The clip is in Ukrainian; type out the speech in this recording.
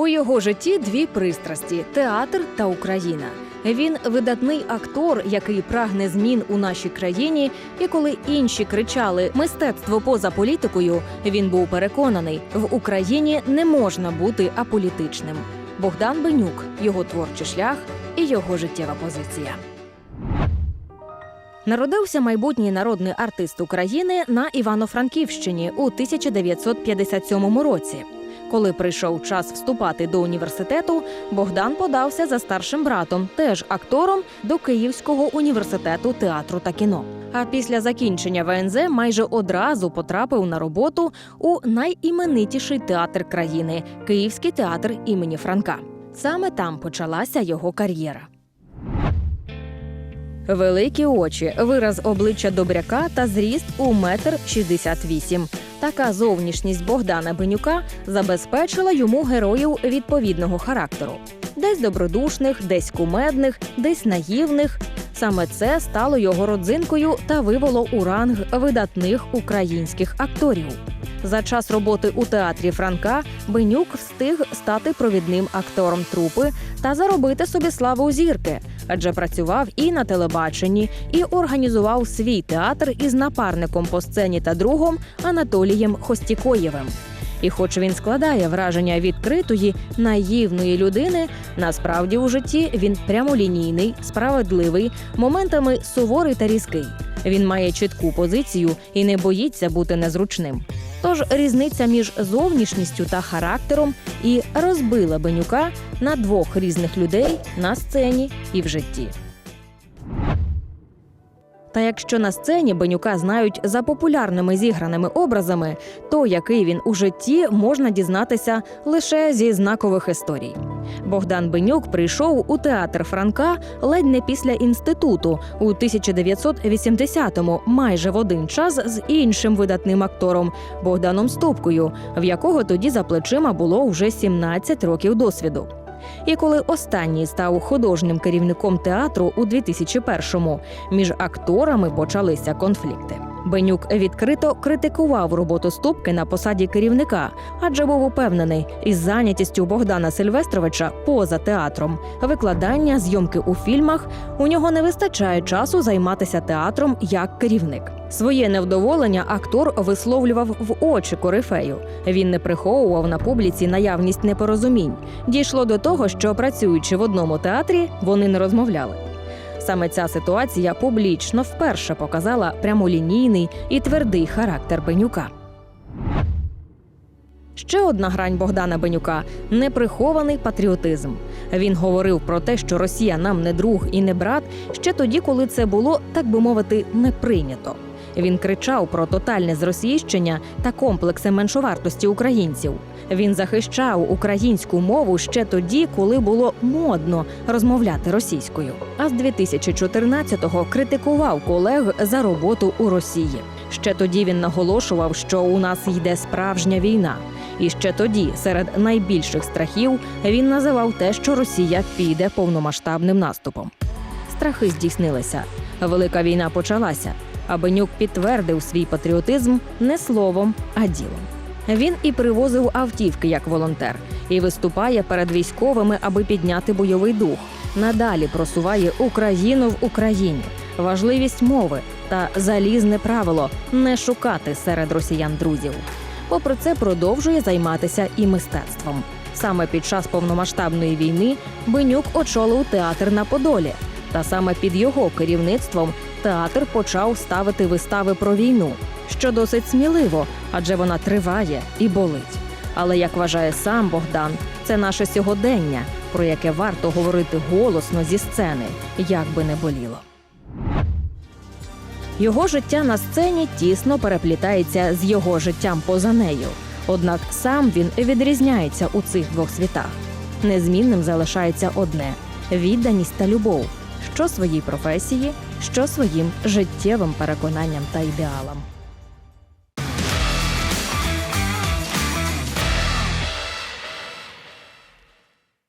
У його житті дві пристрасті театр та Україна. Він видатний актор, який прагне змін у нашій країні. І коли інші кричали мистецтво поза політикою, він був переконаний, в Україні не можна бути аполітичним. Богдан Бенюк, його творчий шлях і його життєва позиція. Народився майбутній народний артист України на Івано-Франківщині у 1957 році. Коли прийшов час вступати до університету, Богдан подався за старшим братом, теж актором, до Київського університету театру та кіно. А після закінчення ВНЗ майже одразу потрапив на роботу у найіменитіший театр країни Київський театр імені Франка. Саме там почалася його кар'єра. Великі очі, вираз обличчя добряка та зріст у метр шістдесят вісім. Така зовнішність Богдана Бенюка забезпечила йому героїв відповідного характеру: десь добродушних, десь кумедних, десь наївних. Саме це стало його родзинкою та вивело у ранг видатних українських акторів. За час роботи у театрі Франка Бенюк встиг стати провідним актором трупи та заробити собі славу зірки, адже працював і на телебаченні, і організував свій театр із напарником по сцені та другом Анатолієм Хостікоєвим. І, хоч він складає враження відкритої, наївної людини, насправді у житті він прямолінійний, справедливий, моментами суворий та різкий. Він має чітку позицію і не боїться бути незручним. Тож різниця між зовнішністю та характером і розбила Бенюка на двох різних людей на сцені і в житті. Та якщо на сцені Бенюка знають за популярними зіграними образами, то який він у житті можна дізнатися лише зі знакових історій. Богдан Бенюк прийшов у театр Франка ледь не після інституту у 1980-му, майже в один час з іншим видатним актором Богданом Стопкою, в якого тоді за плечима було вже 17 років досвіду. І коли останній став художнім керівником театру у 2001-му, між акторами почалися конфлікти. Бенюк відкрито критикував роботу Ступки на посаді керівника, адже був упевнений, із зайнятістю Богдана Сильвестровича поза театром, викладання, зйомки у фільмах у нього не вистачає часу займатися театром як керівник. Своє невдоволення актор висловлював в очі корифею. Він не приховував на публіці наявність непорозумінь. Дійшло до того, що працюючи в одному театрі, вони не розмовляли. Саме ця ситуація публічно вперше показала прямолінійний і твердий характер Бенюка. Ще одна грань Богдана Бенюка неприхований патріотизм. Він говорив про те, що Росія нам не друг і не брат ще тоді, коли це було, так би мовити, не прийнято. Він кричав про тотальне зросійщення та комплекси меншовартості українців. Він захищав українську мову ще тоді, коли було модно розмовляти російською. А з 2014-го критикував колег за роботу у Росії. Ще тоді він наголошував, що у нас йде справжня війна. І ще тоді, серед найбільших страхів, він називав те, що Росія піде повномасштабним наступом. Страхи здійснилися. Велика війна почалася. А Бенюк підтвердив свій патріотизм не словом, а ділом. Він і привозив автівки як волонтер, і виступає перед військовими, аби підняти бойовий дух. Надалі просуває Україну в Україні, важливість мови та залізне правило не шукати серед росіян друзів. Попри це, продовжує займатися і мистецтвом. Саме під час повномасштабної війни Бенюк очолив театр на Подолі. Та саме під його керівництвом театр почав ставити вистави про війну, що досить сміливо, адже вона триває і болить. Але як вважає сам Богдан, це наше сьогодення, про яке варто говорити голосно зі сцени, як би не боліло. Його життя на сцені тісно переплітається з його життям поза нею. Однак сам він відрізняється у цих двох світах. Незмінним залишається одне відданість та любов, що своїй професії, що своїм життєвим переконанням та ідеалам.